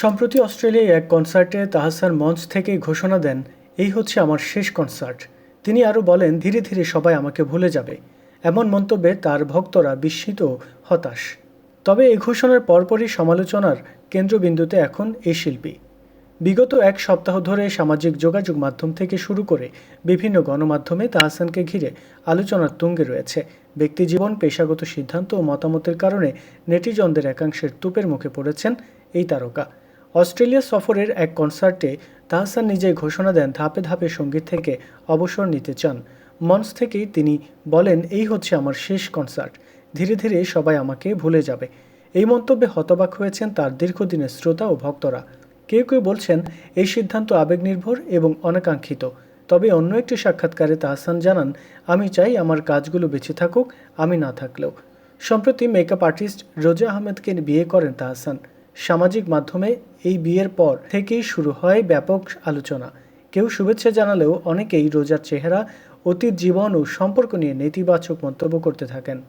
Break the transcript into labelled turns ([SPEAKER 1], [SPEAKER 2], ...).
[SPEAKER 1] সম্প্রতি অস্ট্রেলিয়ায় এক কনসার্টে তাহসান মঞ্চ থেকে ঘোষণা দেন, এই হচ্ছে আমার শেষ কনসার্ট। তিনি আরও বলেন, ধীরে ধীরে সবাই আমাকে ভুলে যাবে। এমন মন্তব্যে তার ভক্তরা বিস্মিত হতাশ। তবে এই ঘোষণার পরপরই সমালোচনার কেন্দ্রবিন্দুতে এখন এই শিল্পী। বিগত এক সপ্তাহ ধরে সামাজিক যোগাযোগ মাধ্যম থেকে শুরু করে বিভিন্ন গণমাধ্যমে তাহসানকে ঘিরে আলোচনার তুঙ্গে রয়েছে। ব্যক্তিজীবন পেশাগত সিদ্ধান্ত ও মতামতের কারণে নেটিজনদের একাংশের তুপের মুখে পড়েছেন এই তারকা। অস্ট্রেলিয়া সফরের এক কনসার্টে তাহসান নিজেই ঘোষণা দেন ধাপে ধাপে সংগীত থেকে অবসর নিতে চান। মঞ্চ থেকেই তিনি বলেন, এই হচ্ছে আমার শেষ কনসার্ট। ধীরে ধীরে সবাই আমাকে ভুলে যাবে। এই মন্তব্যে হতবাক হয়েছেন তার দীর্ঘদিনের শ্রোতা ও ভক্তরা। কেউ কেউ বলছেন, এই সিদ্ধান্ত আবেগনির্ভর এবং অনাকাঙ্ক্ষিত। তবে অন্য একটি সাক্ষাৎকারে তাহসান জানান, আমি চাই আমার কাজগুলো বেঁচে থাকুক, আমি না থাকলেও। সম্প্রতি মেকআপ আর্টিস্ট রোজা আহমেদকে বিয়ে করেন তাহসান। সামাজিক মাধ্যমে এই বিয়ের পর থেকেই শুরু হয় ব্যাপক আলোচনা। কেউ শুভেচ্ছা জানালেও অনেকেই রোজার চেহারা, অতীত জীবন ও সম্পর্ক নিয়ে নেতিবাচক মন্তব্য করতে থাকেন।